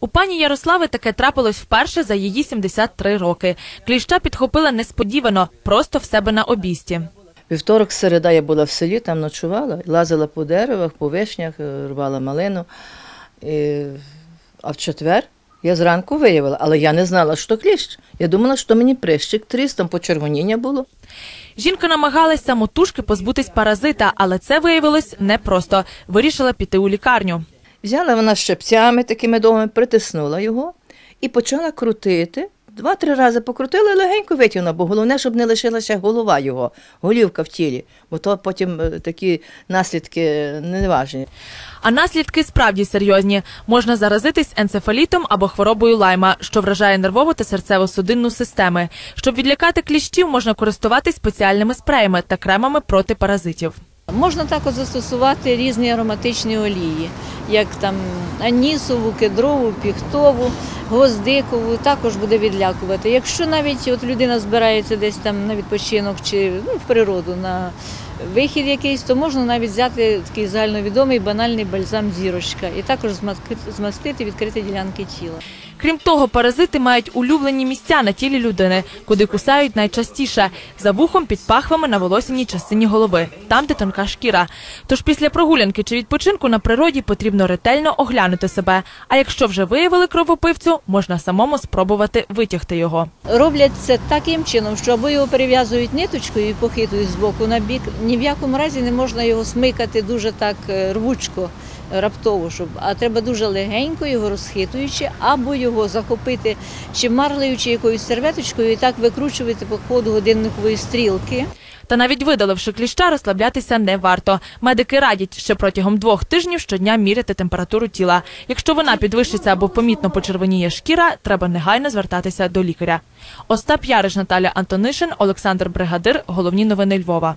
У пані Ярослави таке трапилось вперше за її 73 роки. Кліща підхопила несподівано, просто в себе на обійсті. Вівторок, середа я була в селі, там ночувала, лазила по деревах, по вишнях, е, рвала малину. І... А в четвер я зранку виявила, але я не знала, що кліщ. Я думала, що мені прищик тріс, там почервоніння було. Жінка намагалась самотужки позбутись паразита, але це виявилось непросто. Вирішила піти у лікарню. Взяла вона щепцями такими довгими, притиснула його і почала крутити. Два-три рази покрутила і легенько витягнула, бо головне, щоб не лишилася голова його, голівка в тілі, бо то потім е, такі наслідки неважні. А наслідки справді серйозні. Можна заразитись енцефалітом або хворобою лайма, що вражає нервову та серцево-судинну системи. Щоб відлякати кліщів, можна користуватись спеціальними спреями та кремами проти паразитів. Можна також застосувати різні ароматичні олії, як там анісову, кедрову, піхтову, гвоздикову, також буде відлякувати. Якщо навіть от людина збирається десь там на відпочинок чи ну, в природу на вихід якийсь, то можна навіть взяти такий загальновідомий банальний бальзам зірочка і також змастити відкриті ділянки тіла. Крім того, паразити мають улюблені місця на тілі людини, куди кусають найчастіше за вухом під пахвами на волосяній частині голови, там, де тонка шкіра. Тож після прогулянки чи відпочинку на природі потрібно ретельно оглянути себе. А якщо вже виявили кровопивцю, можна самому спробувати витягти його. Роблять це таким чином, що або його перев'язують ниточкою і похитують з боку на бік. Ні в якому разі не можна його смикати дуже так е, рвучко, раптово, щоб а треба дуже легенько його розхитуючи, або його захопити чи марлею, чи якоюсь серветочкою, і так викручувати по ходу годинникової стрілки. Та навіть видаливши кліща, розслаблятися не варто. Медики радять ще протягом двох тижнів щодня міряти температуру тіла. Якщо вона підвищиться або помітно почервоніє шкіра, треба негайно звертатися до лікаря. Остап Яриш, Наталя Антонишин, Олександр Бригадир. Головні новини Львова.